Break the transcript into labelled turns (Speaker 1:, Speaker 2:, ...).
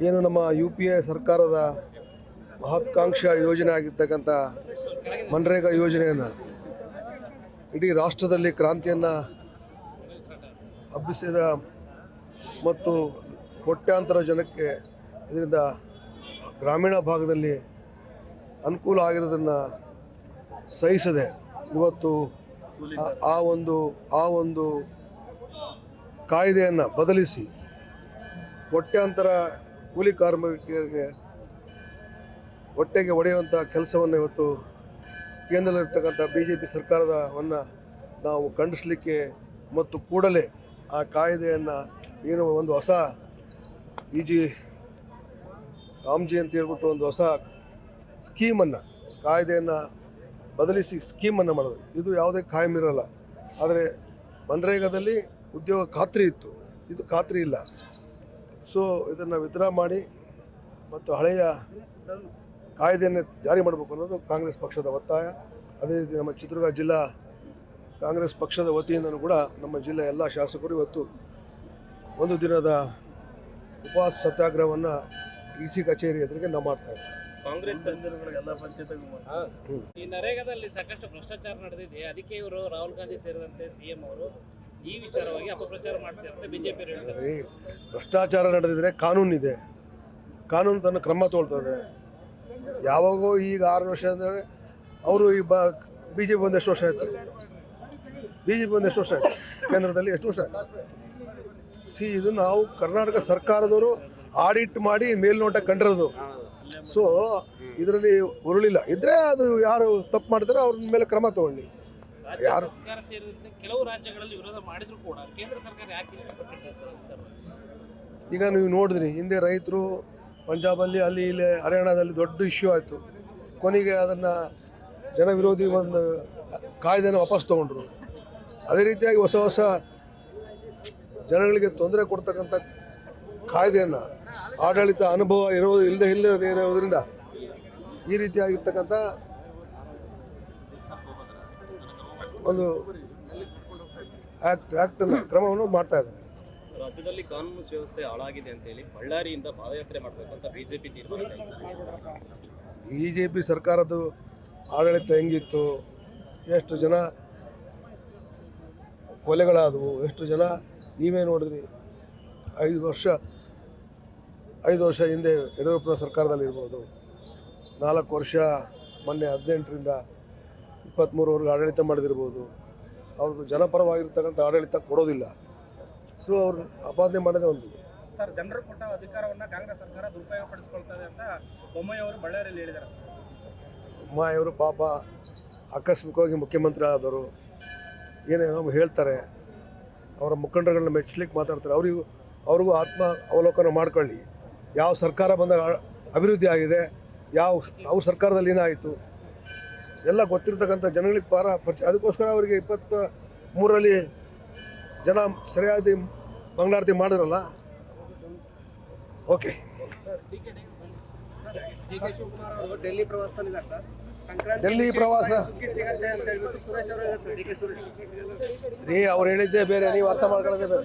Speaker 1: ಏನು ನಮ್ಮ U P A ಸರ್ಕಾರದ ಮಹತ್ವಾಕಾಂಕ್ಷ ಯೋಜನೆ ಆಗಿರ್ತಕ್ಕಂಥ ಮನ್ರೇಗಾ ಯೋಜನೆಯನ್ನು ಇಡೀ ರಾಷ್ಟ್ರದಲ್ಲಿ ಕ್ರಾಂತಿಯನ್ನು ಹಬ್ಬಿಸಿದ ಮತ್ತು ಕೋಟ್ಯಾಂತರ ಜನಕ್ಕೆ ಇದರಿಂದ ಗ್ರಾಮೀಣ ಭಾಗದಲ್ಲಿ ಅನುಕೂಲ ಆಗಿರೋದನ್ನು ಸಹಿಸದೆ ಇವತ್ತು ಆ- ಒಂದು, ಆ ಒಂದು ಕಾಯ್ದೆಯನ್ನು ಬದಲಿಸಿ ಕೋಟ್ಯಾಂತರ ಕೂಲಿ ಕಾರ್ಮಿಕರಿಗೆ ಹೊಟ್ಟೆಗೆ ಹೊಡೆಯುವಂಥ ಕೆಲಸವನ್ನು ಇವತ್ತು ಕೇಂದ್ರದಲ್ಲಿರ್ತಕ್ಕಂಥ ಬಿ ಜೆ ಪಿ ಸರ್ಕಾರದವನ್ನು ನಾವು ಖಂಡಿಸಲಿಕ್ಕೆ ಮತ್ತು ಕೂಡಲೇ ಆ ಕಾಯ್ದೆಯನ್ನು ಏನು ಒಂದು ಹೊಸ ಇ ಜಿ ರಾಮ್ಜಿ ಅಂತ ಹೇಳ್ಬಿಟ್ಟು ಒಂದು ಹೊಸ ಸ್ಕೀಮನ್ನು, ಕಾಯ್ದೆಯನ್ನು ಬದಲಿಸಿ ಸ್ಕೀಮನ್ನು ಮಾಡೋದು ಇದು ಯಾವುದೇ ಕಾಯಂ ಇರಲ್ಲ. ಆದರೆ, ಮನ್ರೇಗಾದಲ್ಲಿ ಉದ್ಯೋಗ ಖಾತ್ರಿ ಇತ್ತು. ಇದು ಖಾತ್ರಿ ಇಲ್ಲ. ಸೊ ಇದನ್ನು ವಿತ್ಡ್ರಾ ಮಾಡಿ ಮತ್ತು ಹಳೆಯ ಕಾಯ್ದೆಯನ್ನು ಜಾರಿ ಮಾಡಬೇಕು ಅನ್ನೋದು ಕಾಂಗ್ರೆಸ್ ಪಕ್ಷದ ಒತ್ತಾಯ. ಅದೇ ರೀತಿ ನಮ್ಮ ಚಿತ್ರದುರ್ಗ ಜಿಲ್ಲಾ ಕಾಂಗ್ರೆಸ್ ಪಕ್ಷದ ವತಿಯಿಂದನೂ ಕೂಡ ನಮ್ಮ ಜಿಲ್ಲೆಯ ಎಲ್ಲ ಶಾಸಕರು ಇವತ್ತು ಒಂದು ದಿನದ ಉಪವಾಸ ಸತ್ಯಾಗ್ರಹವನ್ನು ಡಿ ಸಿ ಕಚೇರಿ ಎದುರಿಗೆ ನಾವು ಮಾಡ್ತಾ ಇದ್ದೀವಿ
Speaker 2: ಕಾಂಗ್ರೆಸ್ ಎಲ್ಲ
Speaker 3: ಈ ನರೇಗಾದಲ್ಲಿ ಸಾಕಷ್ಟು ಭ್ರಷ್ಟಾಚಾರ ನಡೆದಿದೆ. ಅದಕ್ಕೆ ಇವರು ರಾಹುಲ್ ಗಾಂಧಿ ಸೇರಿದಂತೆ ಸಿಎಂ ಅವರು ಈ ವಿಚಾರವಾಗಿ ಅಪಪ್ರಚಾರ ಮಾಡ್ತಾರೆ ಬಿಜೆಪಿ
Speaker 1: ಭ್ರಷ್ಟಾಚಾರ ನಡೆದಿದ್ರೆ ಕಾನೂನಿದೆ ಕಾನೂನು ತನ್ನ ಕ್ರಮ ತೋಳ್ತದೆ. ಯಾವಾಗೋ ಈಗ ಆರು ವರ್ಷ ಅಂದರೆ ಅವರು ಈ ಬ ಬಿ ಜೆ ಪಿ ಬಂದು ಎಷ್ಟು ವರ್ಷ ಆಯಿತು. ಬಿ ಜೆ ಪಿ ಬಂದು ಎಷ್ಟು ವರ್ಷ ಆಯಿತು. ಕೇಂದ್ರದಲ್ಲಿ ಎಷ್ಟು ವರ್ಷ ಆಯಿತು? ಸಿ, ಇದು ನಾವು ಕರ್ನಾಟಕ ಸರ್ಕಾರದವರು ಆಡಿಟ್ ಮಾಡಿ ಮೇಲ್ನೋಟ ಕಂಡಿರೋದು. ಸೊ ಇದರಲ್ಲಿ ಉರುಳಿಲ್ಲ. ಇದ್ರೆ ಅದು ಯಾರು ತಪ್ಪು ಮಾಡ್ತಾರೋ ಅವ್ರ ಮೇಲೆ ಕ್ರಮ ತಗೊಳ್ಳಿ. ಯಾರು?
Speaker 3: ಸರ್ಕಾರ ಸೇರಿದಂತೆ ಕೆಲವು ರಾಜ್ಯಗಳಲ್ಲಿ ವಿರೋಧ ಮಾಡಿದ್ರು ಕೂಡ ಕೇಂದ್ರ ಸರ್ಕಾರ ಯಾಕೆ?
Speaker 1: ಈಗ ನೀವು ನೋಡಿದ್ರಿ ಹಿಂದೆ ರೈತರು ಪಂಜಾಬಲ್ಲಿ ಅಲ್ಲಿ ಇಲ್ಲಿ ಹರಿಯಾಣದಲ್ಲಿ ದೊಡ್ಡ ಇಶ್ಯೂ ಆಯಿತು ಕೊನೆಗೆ ಅದನ್ನು ಜನವಿರೋಧಿ ಒಂದು ಕಾಯ್ದೆನ ವಾಪಸ್ ತೊಗೊಂಡ್ರು ಅದೇ ರೀತಿಯಾಗಿ ಹೊಸ ಹೊಸ ಜನಗಳಿಗೆ ತೊಂದರೆ ಕೊಡ್ತಕ್ಕಂಥ ಕಾಯ್ದೆಯನ್ನು ಆಡಳಿತ ಅನುಭವ ಇರೋ ಇಲ್ಲದೆ ಇಲ್ಲದೆ ಇರೋದ್ರಿಂದ ಈ ರೀತಿಯಾಗಿರ್ತಕ್ಕಂಥ ಒಂದು ಆಕ್ಟ್ ಆಕ್ಟ್ ಕ್ರಮವನ್ನು ಮಾಡ್ತಾ ಇದ್ದಾರೆ.
Speaker 2: ರಾಜ್ಯದಲ್ಲಿ ಕಾನೂನು ವ್ಯವಸ್ಥೆ ಹಾಳಾಗಿದೆ ಅಂತ ಹೇಳಿ ಬಳ್ಳಾರಿಯಿಂದ ಪಾದಯಾತ್ರೆ ಮಾಡಬೇಕು ಅಂತ ಬಿಜೆಪಿ ತೀರ್ಮಾನ ಕೈಗೊಂಡಿದೆ.
Speaker 1: ಬಿ ಜೆ ಪಿ ಸರ್ಕಾರದ್ದು ಆಡಳಿತ ಹೆಂಗಿತ್ತು? ಎಷ್ಟು ಜನ ಕೊಲೆಗಳಾದವು? ಎಷ್ಟು ಜನ? ನೀವೇ ನೋಡಿದ್ರಿ. ಐದು ವರ್ಷ ಐದು ವರ್ಷ ಹಿಂದೆ ಯಡಿಯೂರಪ್ಪನ ಸರ್ಕಾರದಲ್ಲಿ ಇರ್ಬೋದು ನಾಲ್ಕು ವರ್ಷ ಮೊನ್ನೆ ಹದಿನೆಂಟರಿಂದ ಇಪ್ಪತ್ತ್ಮೂರವರೆಗೆ ಆಡಳಿತ ಮಾಡದಿರ್ಬೋದು. ಅವ್ರದ್ದು ಜನಪರವಾಗಿರ್ತಕ್ಕಂಥ ಆಡಳಿತ ಕೊಡೋದಿಲ್ಲ. ಸೊ ಅವ್ರು ಅಪಾದನೆ ಮಾಡೋದೇ ಒಂದು.
Speaker 4: ಸರ್ ಜನರು ಕೊಟ್ಟ ಅಧಿಕಾರವನ್ನು ಕಾಂಗ್ರೆಸ್ ಸರ್ಕಾರ ದುರುಪಯೋಗ ಪಡಿಸ್ಕೊಳ್ತದೆ ಅಂತ ಬೊಮ್ಮಾಯಿ ಅವರು ಬಳ್ಳಾರಿಯಲ್ಲಿ ಹೇಳಿದ್ದಾರೆ
Speaker 1: ಬೊಮ್ಮಾಯಿಯವರು ಪಾಪ ಆಕಸ್ಮಿಕವಾಗಿ ಮುಖ್ಯಮಂತ್ರಿ ಆದವರು. ಏನೇನೋ ಹೇಳ್ತಾರೆ. ಅವರ ಮುಖಂಡರುಗಳನ್ನ ಮೆಚ್ಚಲಿಕ್ಕೆ ಮಾತಾಡ್ತಾರೆ. ಅವರಿಗೂ ಅವ್ರಿಗೂ ಆತ್ಮ ಅವಲೋಕನ ಮಾಡ್ಕೊಳ್ಳಿ. ಯಾವ ಸರ್ಕಾರ ಬಂದಾಗ ಅಭಿವೃದ್ಧಿ ಆಗಿದೆ ಯಾವ ಅವ್ರ ಸರ್ಕಾರದಲ್ಲಿ ಏನಾಯಿತು ಎಲ್ಲ ಗೊತ್ತಿರತಕ್ಕಂಥ ಜನಗಳಿಗೆ ಪಾರ ಪರಿಚಯ. ಅದಕ್ಕೋಸ್ಕರ ಅವರಿಗೆ ಇಪ್ಪತ್ತ ಮೂರರಲ್ಲಿ ಜನ ಸರಿಯಾದ ಮಂಗಳಾರತಿ ಮಾಡಿದ್ರಲ್ಲ ಓಕೆ.
Speaker 4: ಡೆಲ್ಲಿ
Speaker 1: ಪ್ರವಾಸ. ರೀ ಅವ್ರು ಹೇಳಿದ್ದೆ ಬೇರೆ ನೀವು ಅರ್ಥ ಮಾಡ್ಕೊಳ್ಳೋದೇ ಬೇರೆ.